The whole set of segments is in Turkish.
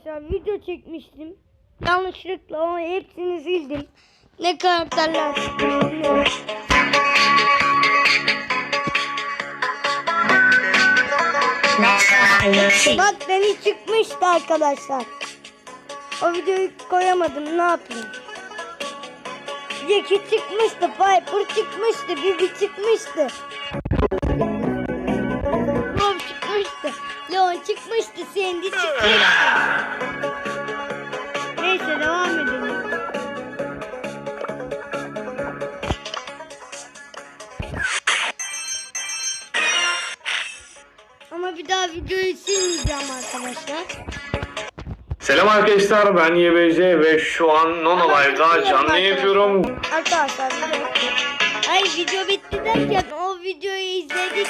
Arkadaşlar video çekmiştim. Yanlışlıkla ama hepsini sildim. Ne karakterler. Bak beni çıkmıştı arkadaşlar. O videoyu koyamadım ne yapayım. Jackie çıkmıştı, Piper çıkmıştı, Bibi çıkmıştı. Bob çıkmıştı, Leon çıkmıştı, Sandy çıkmıştı. Selam arkadaşlar ben YBC ve şu an Nono Live'da canlı yapıyorum. Arkadaşlar. Hayır video bitti derken o videoyu izledik.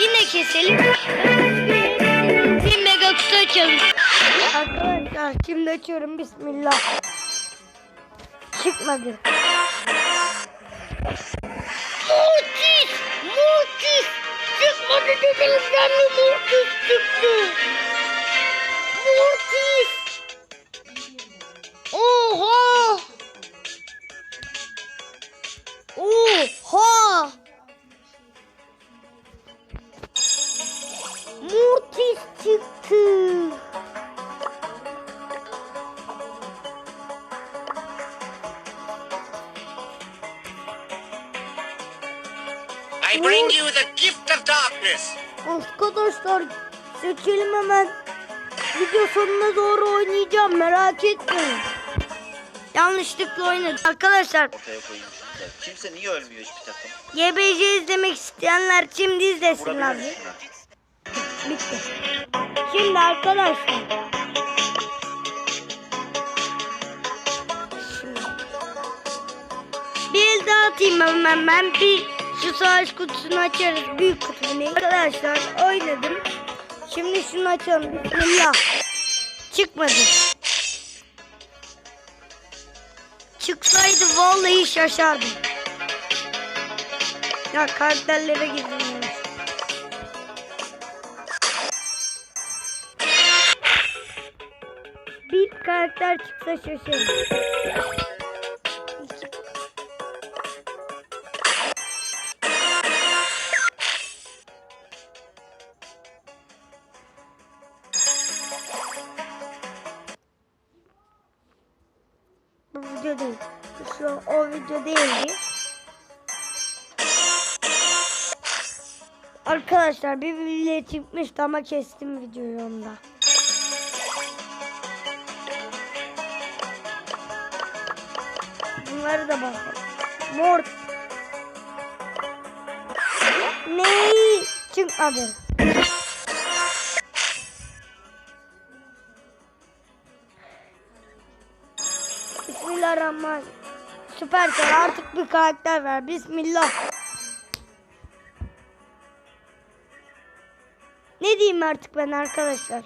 Yine keselim. Bir mega kutu açalım. Arkadaşlar şimdi açıyorum bismillah. Çıkmadı. Mortis! Mortis! Çıkmadı dediğinizden mi Mortis çıktı? Arkadaşlar seçelim hemen. Video sonuna doğru oynayacağım merak etmeyin. Yanlışlıkla oynadım. Arkadaşlar ortaya. Kimse niye ölmüyor hiçbir takım? YBC izlemek isteyenler şimdi izlesin misin? Bitti. Şimdi arkadaşlar. Şimdi. Bir daha atayım hemen ben bir şu savaş kutusunu açarız büyük kutu ne? Arkadaşlar oynadım. Şimdi şunu açalım bismillah. Çıkmadı. Çıksaydı vallahi şaşardım. Ya karakterlere gidin. Bir karakter çıksa şaşırırım. Arkadaşlar bir video çıkmıştı ama kestim videoyu onda. Bunları da bakalım. Mort. Ney? Çıkmadı. Bismillahirrahmanirrahim. Süpersel artık bir karakter ver. Bismillah. Ne diyeyim artık ben arkadaşlar?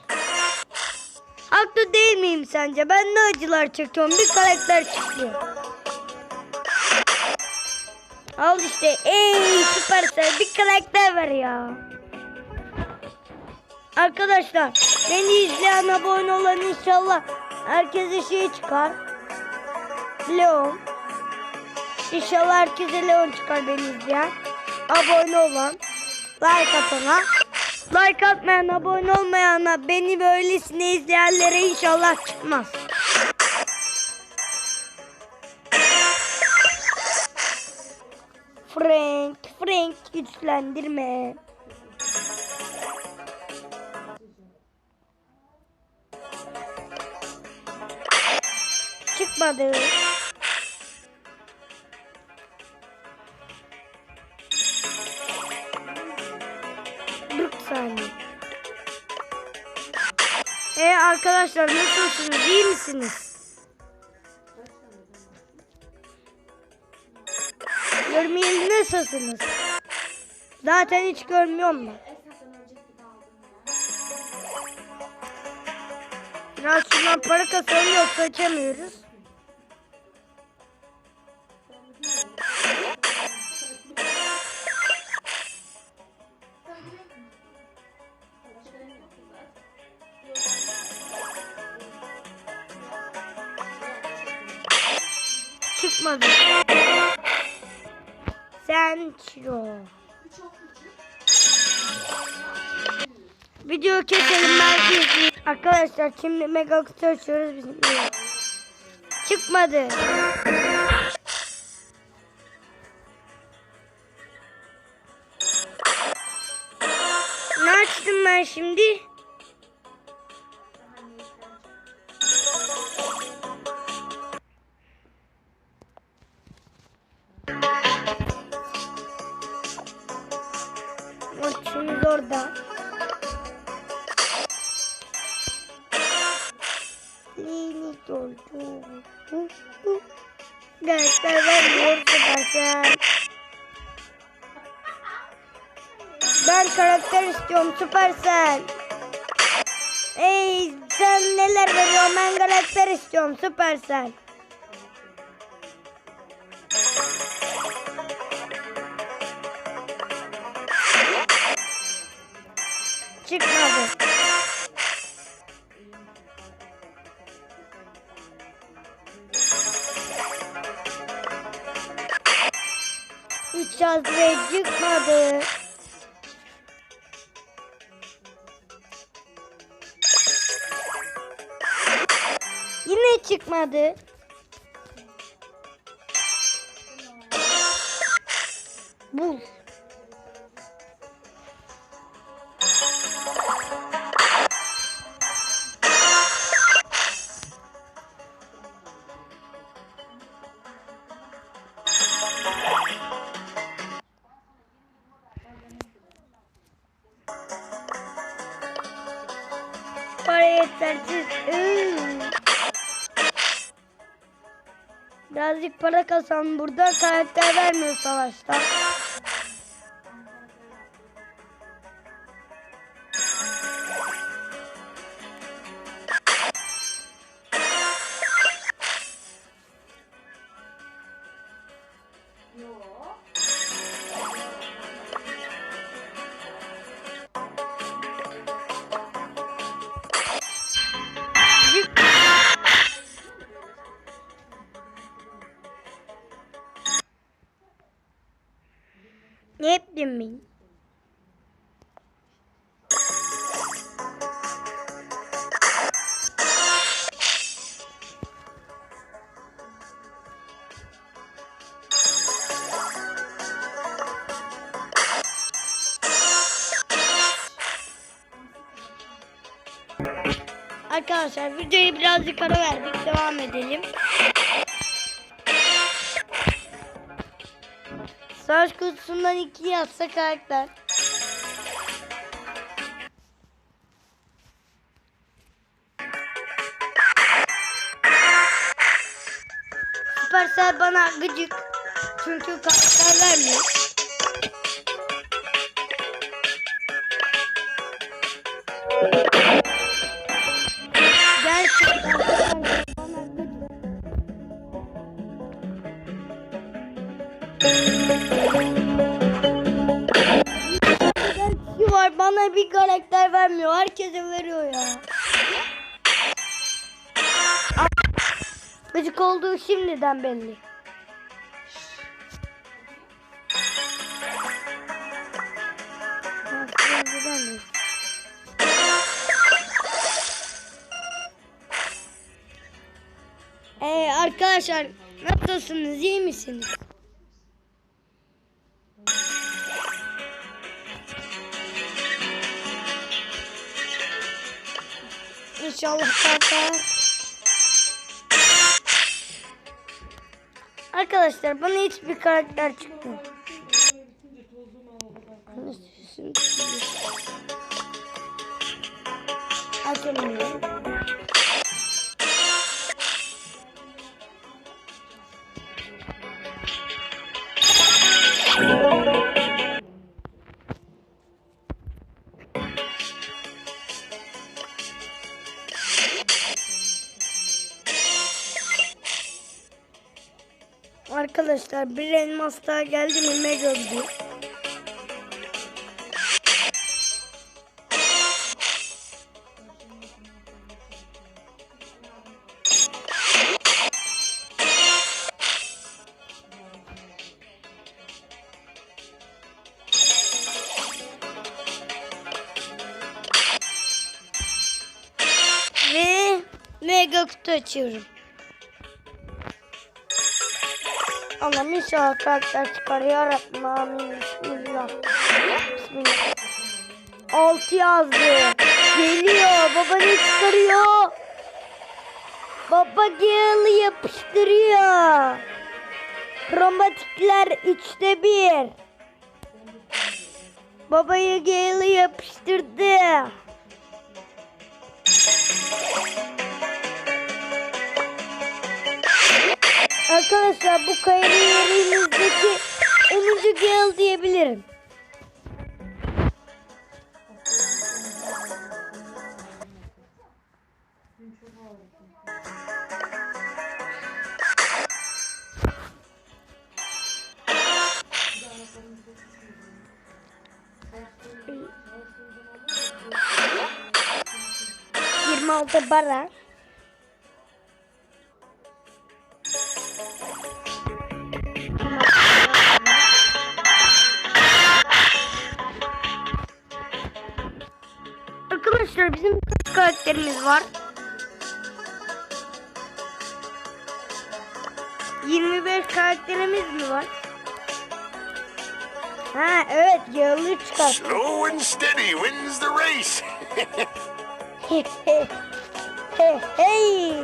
Haklı değil miyim sence? Ben ne acılar çekiyorum? Bir karakter çıkıyor. Al işte. Ey süpersel bir karakter ver ya. Arkadaşlar beni izleyen abone olan inşallah herkese şey çıkar. Leon. İnşallah herkese Leon çıkar beni izleyen. Abone olan. Like atana. Like atmayan, abone olmayana, beni böylesine izleyenlere inşallah çıkmaz. Frank, Frank güçlendirme. Çıkmadı. Arkadaşlar nasılsınız? İyi misiniz? Görmeyeli nasılsınız? Zaten hiç görmüyorum ben. Biraz şundan para kasalım yoksa açamıyoruz. Çıkmadı. Senchiro. Video keselim izleyin. Arkadaşlar şimdi mega kutu açıyoruz bizim. Çıkmadı. Ne açtım ben şimdi? Orada. Lili doldu. Gençler vermiyor Süpersel. Ben karakter istiyorum Süpersel. Ey sen neler veriyorsun ben karakter istiyorum Süpersel. Çıkmadı. Yine çıkmadı. Bul. Yetersiz. Iıı. Birazcık para kasan burada karakter vermiyor savaşta. Arkadaşlar videoyu birazcık ara verdik. Devam edelim. Savaş kutusundan iki yazsa karakter. Süpersel bana gıcık. Çünkü karakter vermiyor. Şimdiden belli. Ee, arkadaşlar nasılsınız iyi misiniz? İnşallah kalkar. Arkadaşlar bana hiçbir karakter çıktı. Açamıyorum. Arkadaşlar bir elmas daha geldi mi mega bir. Ve mega kutu açıyorum. Allah'ım inşallah karakter çıkar ya Rabbim amin. Bismillah. Bismillah. Altı yazdı. Geliyor. Baba ne çıkarıyor? Baba Gale'ı yapıştırıyor. Kromatikler üçte bir. Babaya Gale'ı yapıştırdı. Arkadaşlar bu kariyerimizdeki 10. Gale diyebilirim. Yirmi altı bara. Karakterimiz var? 25 karakterimiz mi var? Ha evet yağlı çıkar. Slow and steady wins the race. hey hey.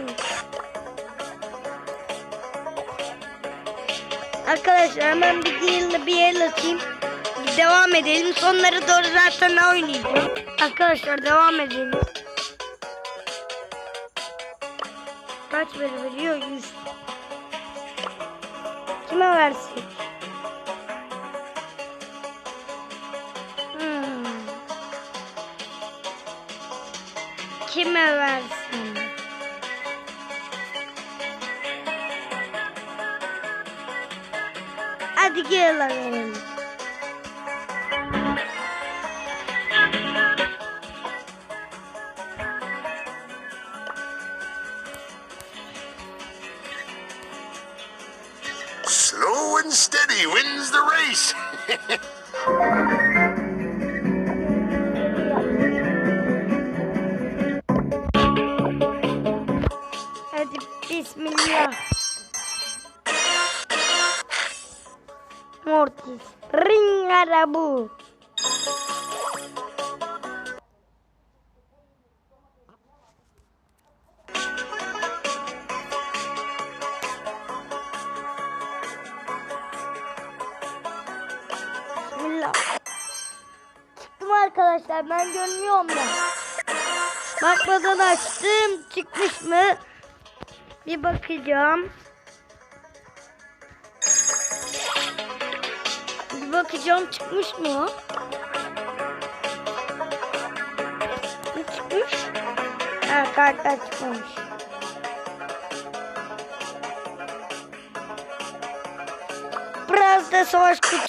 Arkadaşlar hemen bir yıl bir el atayım. Devam edelim. Sonları doğru zaten oynayacağım. Arkadaşlar devam edelim. Kaç veri veriyor? 100. Kime versin? Hmm. Kime versin? Hadi gel verelim. And steady wins the race. Hadi bismillah. Mortis. Ring arabu. Bakmadan açtım. Çıkmış mı? Bir bakacağım. Bir bakacağım çıkmış mı? Ne çıkmış? Ha kartlar çıkmamış. Biraz da savaş kutusu